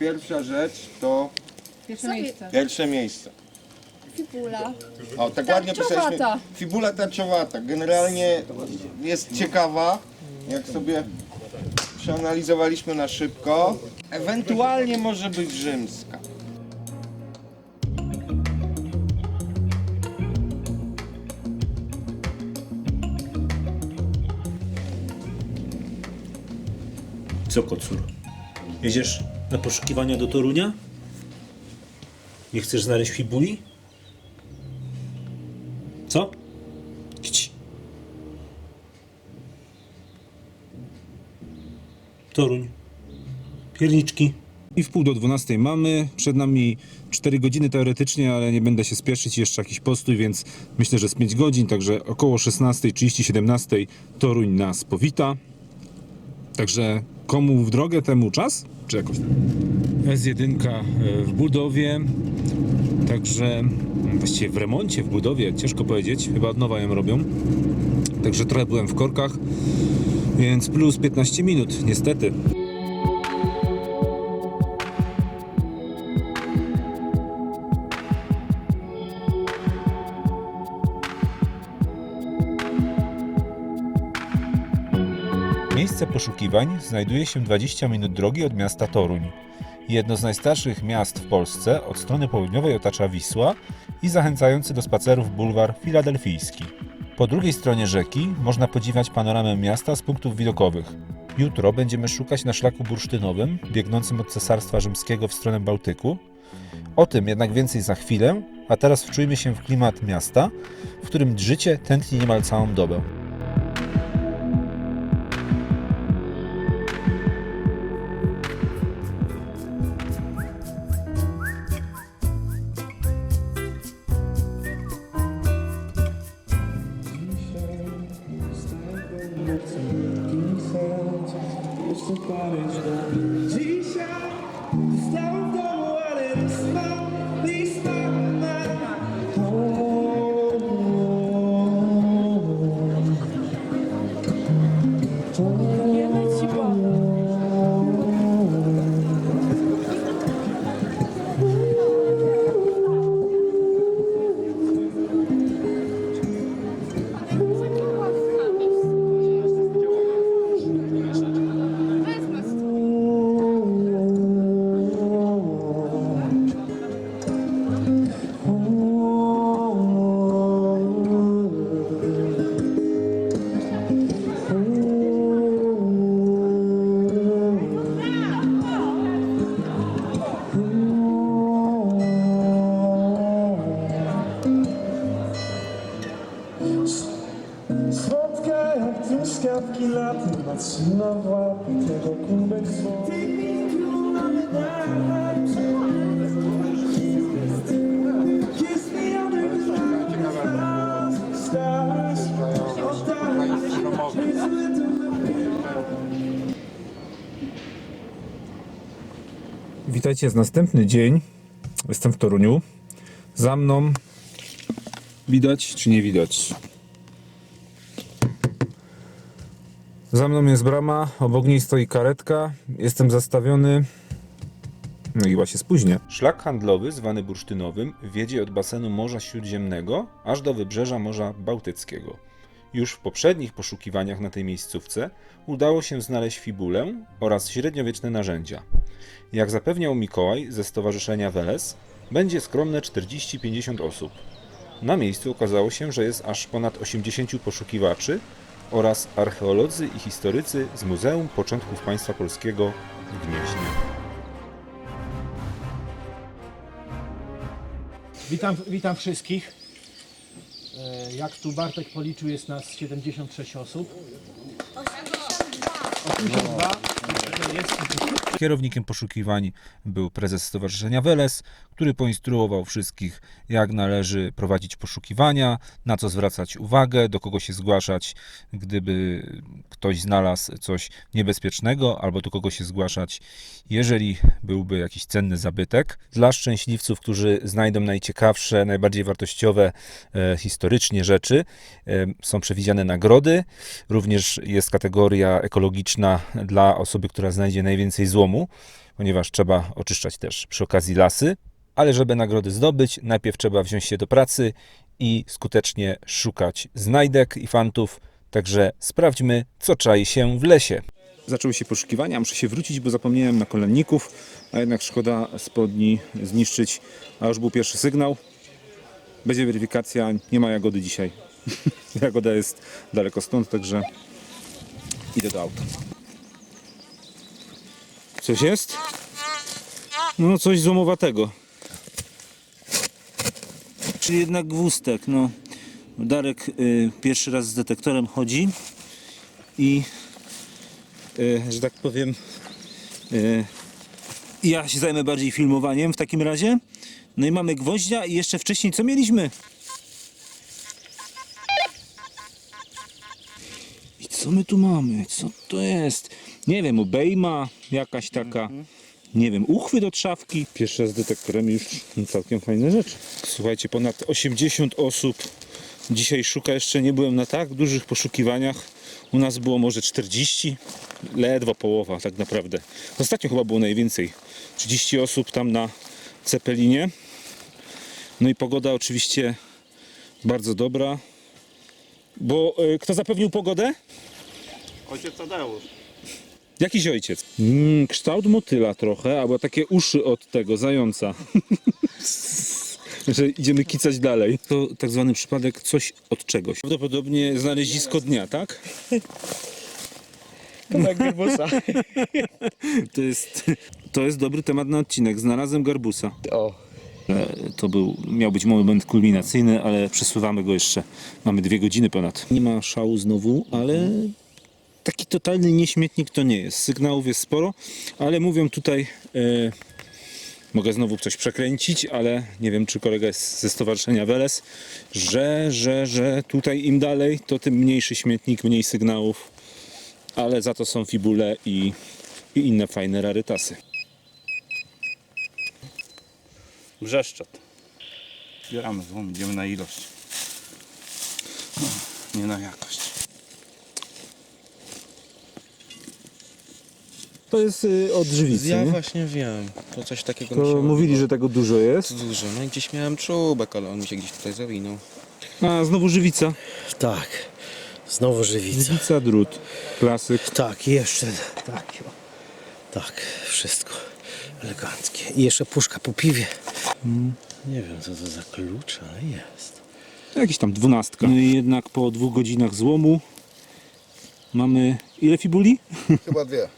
pierwsza rzecz to Pierwsze miejsce. pierwsze miejsce. Fibula. O, tak ładnie Tarczowata. pisaliśmy. Fibula tarczowata. Generalnie jest ciekawa, jak sobie przeanalizowaliśmy na szybko. Ewentualnie może być rzymska. Co, kocur? Jedziesz na poszukiwania do Torunia? Nie chcesz znaleźć fibuli? Co? Kci. Toruń. Pierniczki. I w pół do 12 mamy. Przed nami 4 godziny teoretycznie, ale nie będę się spieszyć. Jeszcze jakiś postój, więc myślę, że z 5 godzin. Także około 16.30, 17 Toruń nas powita. Także komu w drogę, temu czas? Czy jakoś tak? S1 e, w budowie. Także mm, właściwie w remoncie, w budowie, ciężko powiedzieć. Chyba od nowa ją robią. Także trochę byłem w korkach. Więc plus 15 minut, niestety. Poszukiwań znajduje się 20 minut drogi od miasta Toruń. Jedno z najstarszych miast w Polsce, od strony południowej otacza Wisła i zachęcający do spacerów bulwar filadelfijski. Po drugiej stronie rzeki można podziwiać panoramę miasta z punktów widokowych. Jutro będziemy szukać na szlaku bursztynowym, biegnącym od Cesarstwa Rzymskiego w stronę Bałtyku. O tym jednak więcej za chwilę, a teraz wczujmy się w klimat miasta, w którym życie tętni niemal całą dobę. you. Witajcie, jest następny dzień. Jestem w Toruniu. Za mną widać czy nie widać? Za mną jest brama, obok niej stoi karetka. Jestem zastawiony. No i się spóźnię. Szlak handlowy, zwany bursztynowym, wiedzie od basenu Morza Śródziemnego aż do wybrzeża Morza Bałtyckiego. Już w poprzednich poszukiwaniach na tej miejscówce udało się znaleźć fibulę oraz średniowieczne narzędzia. Jak zapewniał Mikołaj ze Stowarzyszenia Weles, będzie skromne 40-50 osób. Na miejscu okazało się, że jest aż ponad 80 poszukiwaczy oraz archeolodzy i historycy z Muzeum Początków Państwa Polskiego w Gnieźnie. Witam, witam wszystkich. E, Jak tu Bartek policzył, jest nas 76 osób. 82. Jest Kierownikiem poszukiwań był prezes Stowarzyszenia Weles, który poinstruował wszystkich, jak należy prowadzić poszukiwania, na co zwracać uwagę, do kogo się zgłaszać, gdyby ktoś znalazł coś niebezpiecznego, albo do kogo się zgłaszać, jeżeli byłby jakiś cenny zabytek. Dla szczęśliwców, którzy znajdą najciekawsze, najbardziej wartościowe e, historycznie rzeczy, e, są przewidziane nagrody. Również jest kategoria ekologiczna dla osoby, która znajdzie najwięcej złomu, ponieważ trzeba oczyszczać też przy okazji lasy. Ale żeby nagrody zdobyć, najpierw trzeba wziąć się do pracy i skutecznie szukać znajdek i fantów. Także sprawdźmy, co czai się w lesie. Zaczęły się poszukiwania, muszę się wrócić, bo zapomniałem na kolenników, a jednak szkoda spodni zniszczyć, a już był pierwszy sygnał. Będzie weryfikacja, nie ma jagody dzisiaj. Jagoda jest daleko stąd, także idę do auta. Coś jest? No coś złomowatego. Czyli jednak gwózdek, no. Darek y, pierwszy raz z detektorem chodzi i y, że tak powiem y, ja się zajmę bardziej filmowaniem w takim razie. No i mamy gwoździa i jeszcze wcześniej co mieliśmy? I co my tu mamy? Co to jest? Nie wiem, obejma jakaś taka, nie wiem, uchwyt od szafki. Pierwszy raz z detektorem już całkiem fajne rzeczy. Słuchajcie, ponad 80 osób dzisiaj szuka. Jeszcze nie byłem na tak dużych poszukiwaniach. U nas było może 40, ledwo połowa tak naprawdę. Ostatnio chyba było najwięcej. 30 osób tam na Cepelinie. No i pogoda oczywiście bardzo dobra. Bo y, kto zapewnił pogodę? Ojciec Tadeusz. Jakiś ojciec. Mm, kształt motyla trochę, albo takie uszy od tego zająca. Że idziemy kicać dalej. To tak zwany przypadek coś od czegoś. Prawdopodobnie znalezisko dnia, tak? To jest, to jest dobry temat na odcinek. Znalazłem garbusa. O. E, To był, miał być moment kulminacyjny, ale przesuwamy go jeszcze. Mamy dwie godziny ponad. Nie ma szału znowu, ale taki totalny nieśmietnik to nie jest. Sygnałów jest sporo, ale mówią tutaj, e, mogę znowu coś przekręcić, ale nie wiem, czy kolega jest ze stowarzyszenia Weles, że, że, że tutaj im dalej, to tym mniejszy śmietnik, mniej sygnałów, ale za to są fibule i, i inne fajne rarytasy. Brzeszczot. Zbieramy złom, idziemy na ilość. Nie na jakość. To jest y, od żywicy, Ja nie? właśnie wiem, to coś takiego mi To się mówili, że tego dużo jest. dużo. No i gdzieś miałem czubek, ale on mi się gdzieś tutaj zawinął. A znowu żywica. Tak, znowu żywica. Żywica, drut. Klasyk. Tak, jeszcze tak. o. Tak, wszystko eleganckie. I jeszcze puszka po piwie. Nie wiem co to za klucz, ale jest. Jakiś tam dwunastka. No i jednak po dwóch godzinach złomu mamy ile fibuli? Chyba dwie,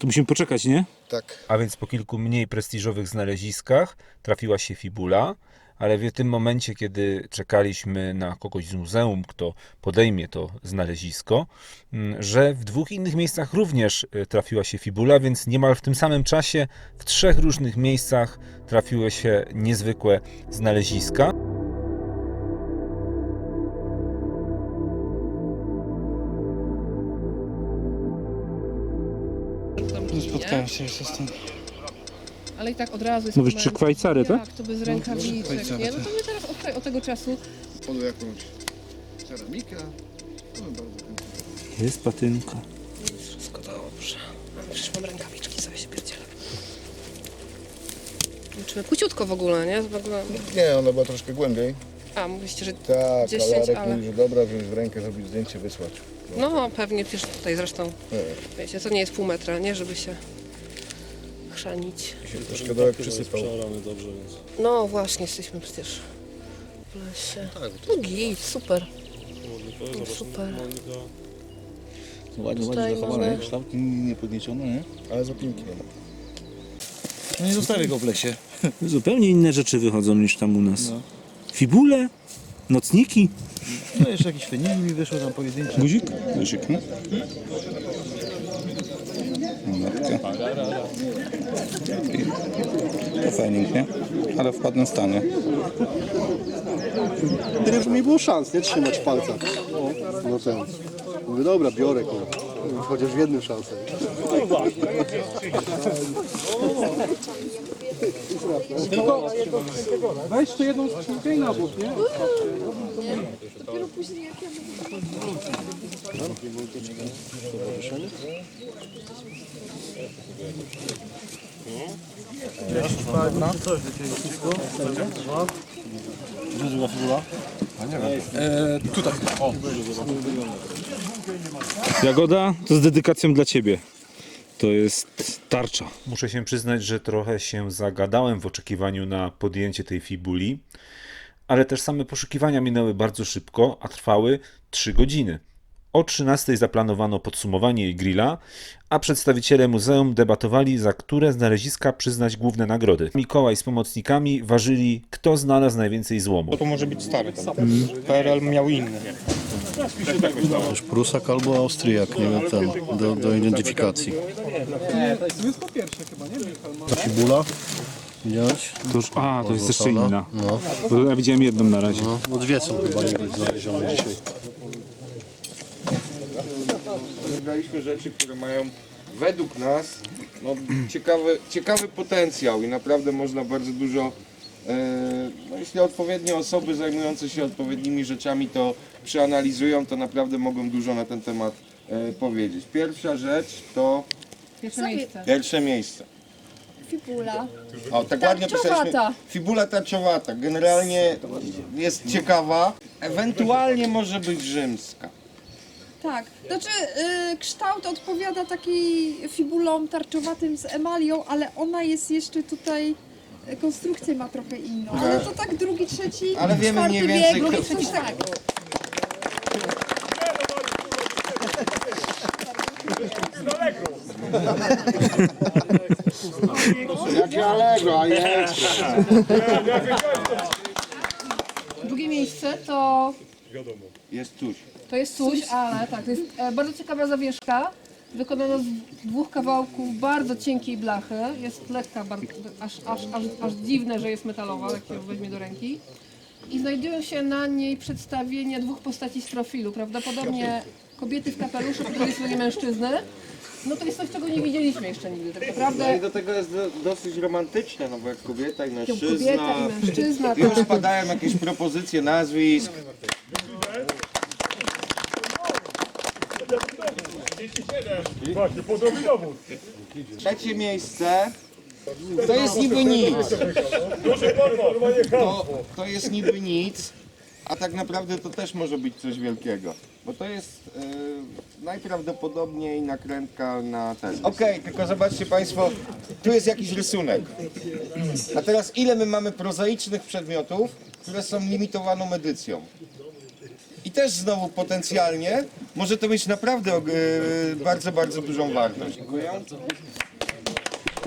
To musimy poczekać, nie? tak. A więc po kilku mniej prestiżowych znaleziskach trafiła się fibula, ale w tym momencie, kiedy czekaliśmy na kogoś z muzeum, kto podejmie to znalezisko, mm, że w dwóch innych miejscach również y, trafiła się fibula, więc niemal w tym samym czasie w trzech różnych miejscach trafiły się niezwykłe znaleziska. Spotkałem się jeszcze z tym. Ale i tak od razu jest Mówisz moment. trzy kwajcary, tak? Tak, to bez rękawiczek, nie? No to my teraz od, te- od tego czasu Polu jakąś ceramikę. No, bardzo chętnie. Jest patynka. Wszystko dobrze. Przecież mam rękawiczki, sobie się pierdzielę. liczymy płciutko w ogóle, nie? W ogóle... Nie, ona była troszkę głębiej. A, mówiliście, że... Tak, 10, ale Arek ale- mówi, że dobra, wziąć w rękę, zrobić zdjęcie, wysłać. No, pewnie przecież tutaj zresztą, Nie, wiecie, to nie jest pół metra, nie? Żeby się chrzanić. się troszkę dołek przysypał. No właśnie, jesteśmy przecież w lesie. No git, super. No, super. Ładnie, Tutaj ładnie zachowany. mamy- Kształt nie podnieciony, nie? Ale zapinki nie ma. No nie zostawię go w lesie. Zupełnie inne rzeczy wychodzą niż tam u nas. Fibule, nocniki. No jeszcze jakiś fenili mi wyszło tam pojedynczy. Guzik? Guzik, no. Matka. To fajnik, nie? Ale w ładnym stanie. Tyle już mi było szans, nie trzymać palca. No ten. Mówię, dobra, biorę kurwa. Chociaż w jednym szansę. Weź tu jedną skrzynkę i na bok, nie? Jagoda to z dedykacją dla ciebie. To jest tarcza. Muszę się przyznać, że trochę się zagadałem w oczekiwaniu na podjęcie tej fibuli, ale też same poszukiwania minęły bardzo szybko, a trwały 3 godziny. O 13 zaplanowano podsumowanie jej grilla, a przedstawiciele muzeum debatowali, za które znaleziska przyznać główne nagrody. Mikołaj z pomocnikami ważyli, kto znalazł najwięcej złomu. To może być stary. PRL miał inny. Też Prusak albo Austriak, nie wiem, ten, do, do identyfikacji. To jest po pierwsze chyba, nie? Ta fibula, widziałeś? To już, a, to jest jeszcze inna. No, Bo Ja widziałem jedną na razie. no, bo dwie są chyba nie znalezione dzisiaj. Wybraliśmy rzeczy, które mają według nas no, ciekawy, ciekawy potencjał i naprawdę można bardzo dużo, e, no, jeśli odpowiednie osoby zajmujące się odpowiednimi rzeczami to przeanalizują, to naprawdę mogą dużo na ten temat e, powiedzieć. Pierwsza rzecz to Pierwsze miejsce. pierwsze miejsce. Fibula. O, tak ładnie Tarczowata. pisaliśmy. Fibula tarczowata. Generalnie jest ciekawa. Ewentualnie może być rzymska. Tak. Znaczy y, kształt odpowiada takiej fibulom tarczowatym z emalią, ale ona jest jeszcze tutaj y, konstrukcję ma trochę inną. Ale to tak drugi, trzeci, Ale wiemy czwarty mniej więcej, bieg, kto- coś tak. Jakie Allegro, a nie Drugie miejsce to, Jest tuż. To jest coś, ale tak, to jest e, bardzo ciekawa zawieszka. Wykonana z dwóch kawałków bardzo cienkiej blachy. Jest lekka, bar- aż, aż, aż, aż dziwne, że jest metalowa, jak się ją weźmie do ręki. I znajdują się na niej przedstawienia dwóch postaci z profilu. Prawdopodobnie kobiety w kapeluszu, po drugiej stronie mężczyzny. No to jest coś, czego nie widzieliśmy jeszcze nigdy. Tak No i naprawdę do tego jest do, dosyć romantyczne, no bo jak kobieta i mężczyzna. kobieta i mężczyzna. Już tak. padają jakieś propozycje nazwisk. Trzecie miejsce. To jest niby nic. To, to jest niby nic, a tak naprawdę to też może być coś wielkiego. Bo to jest e, najprawdopodobniej nakrętka na ten. Okej, tylko zobaczcie Państwo, tu jest jakiś rysunek. A teraz ile my mamy prozaicznych przedmiotów, które są limitowaną edycją? Też znowu potencjalnie może to mieć naprawdę e, bardzo, bardzo dużą wartość. Dziękuję.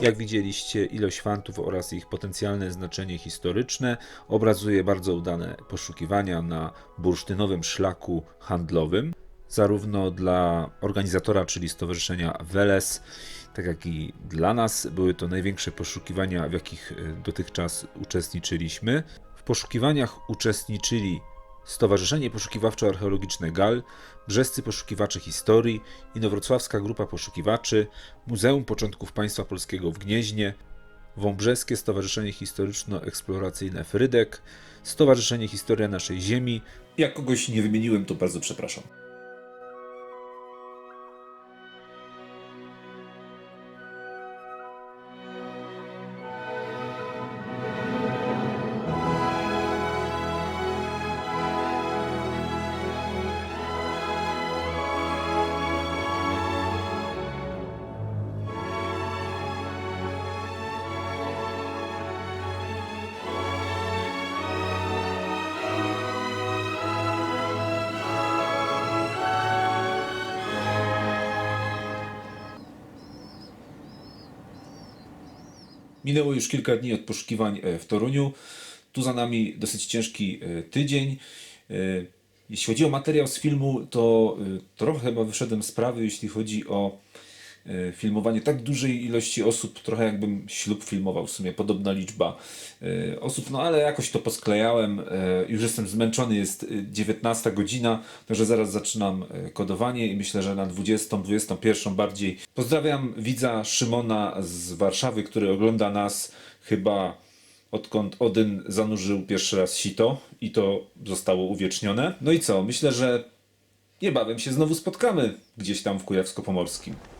Jak widzieliście, ilość fantów oraz ich potencjalne znaczenie historyczne obrazuje bardzo udane poszukiwania na bursztynowym szlaku handlowym, zarówno dla organizatora, czyli Stowarzyszenia Weles, tak jak i dla nas. Były to największe poszukiwania, w jakich e, dotychczas uczestniczyliśmy. W poszukiwaniach uczestniczyli Stowarzyszenie Poszukiwawczo-Archeologiczne GAL, Brzescy Poszukiwacze Historii, Inowrocławska Grupa Poszukiwaczy, Muzeum Początków Państwa Polskiego w Gnieźnie, Wąbrzeskie Stowarzyszenie Historyczno-Eksploracyjne Frydek, Stowarzyszenie Historia Naszej Ziemi. Jak kogoś nie wymieniłem, to bardzo przepraszam. Minęło już kilka dni od poszukiwań e, w Toruniu. Tu za nami dosyć ciężki e, tydzień. E, Jeśli chodzi o materiał z filmu, to trochę chyba wyszedłem z prawy, jeśli chodzi o filmowanie tak dużej ilości osób, trochę jakbym ślub filmował w sumie, podobna liczba e, osób, no ale jakoś to posklejałem, e, już jestem zmęczony, jest e, 19 godzina, także zaraz zaczynam e, kodowanie i myślę, że na 20, 21 bardziej. Pozdrawiam widza Szymona z Warszawy, który ogląda nas chyba odkąd Odyn zanurzył pierwszy raz sito i to zostało uwiecznione. No i co? Myślę, że niebawem się znowu spotkamy gdzieś tam w Kujawsko-Pomorskim.